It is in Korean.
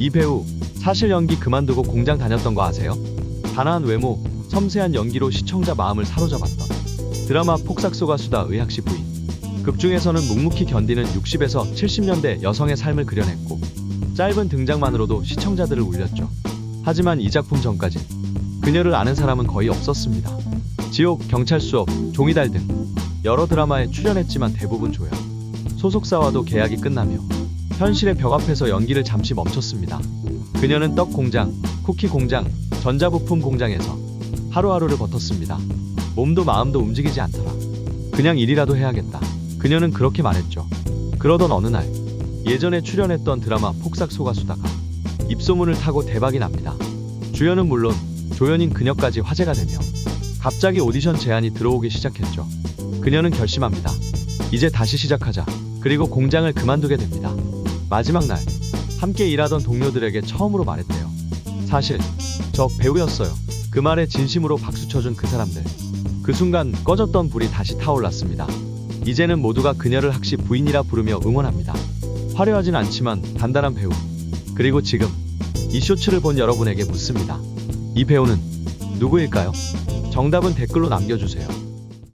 이 배우 사실 연기 그만두고 공장 다녔던 거 아세요? 단아한 외모, 섬세한 연기로 시청자 마음을 사로잡았던 드라마 폭삭소가 수다 의학시 부인. 극중에서는 묵묵히 견디는 60에서 70년대 여성의 삶을 그려냈고 짧은 등장만으로도 시청자들을 울렸죠. 하지만 이 작품 전까진 그녀를 아는 사람은 거의 없었습니다. 지옥, 경찰 수업, 종이달 등 여러 드라마에 출연했지만 대부분 조연. 소속사와도 계약이 끝나며 현실의 벽 앞에서 연기를 잠시 멈췄습니다. 그녀는 떡 공장, 쿠키 공장, 전자부품 공장에서 하루하루를 버텼습니다. 몸도 마음도 움직이지 않더라. 그냥 일이라도 해야겠다. 그녀는 그렇게 말했죠. 그러던 어느 날 예전에 출연했던 드라마 폭삭 소가수다가 입소문을 타고 대박이 납니다. 주연은 물론 조연인 그녀까지 화제가 되며 갑자기 오디션 제안이 들어오기 시작했죠. 그녀는 결심합니다. 이제 다시 시작하자. 그리고 공장을 그만두게 됩니다. 마지막 날 함께 일하던 동료들에게 처음으로 말했대요. 사실 저 배우였어요. 그 말에 진심으로 박수 쳐준 그 사람들. 그 순간 꺼졌던 불이 다시 타올랐습니다. 이제는 모두가 그녀를 학시 부인이라 부르며 응원합니다. 화려하진 않지만 단단한 배우. 그리고 지금 이 쇼츠를 본 여러분에게 묻습니다. 이 배우는 누구일까요? 정답은 댓글로 남겨주세요.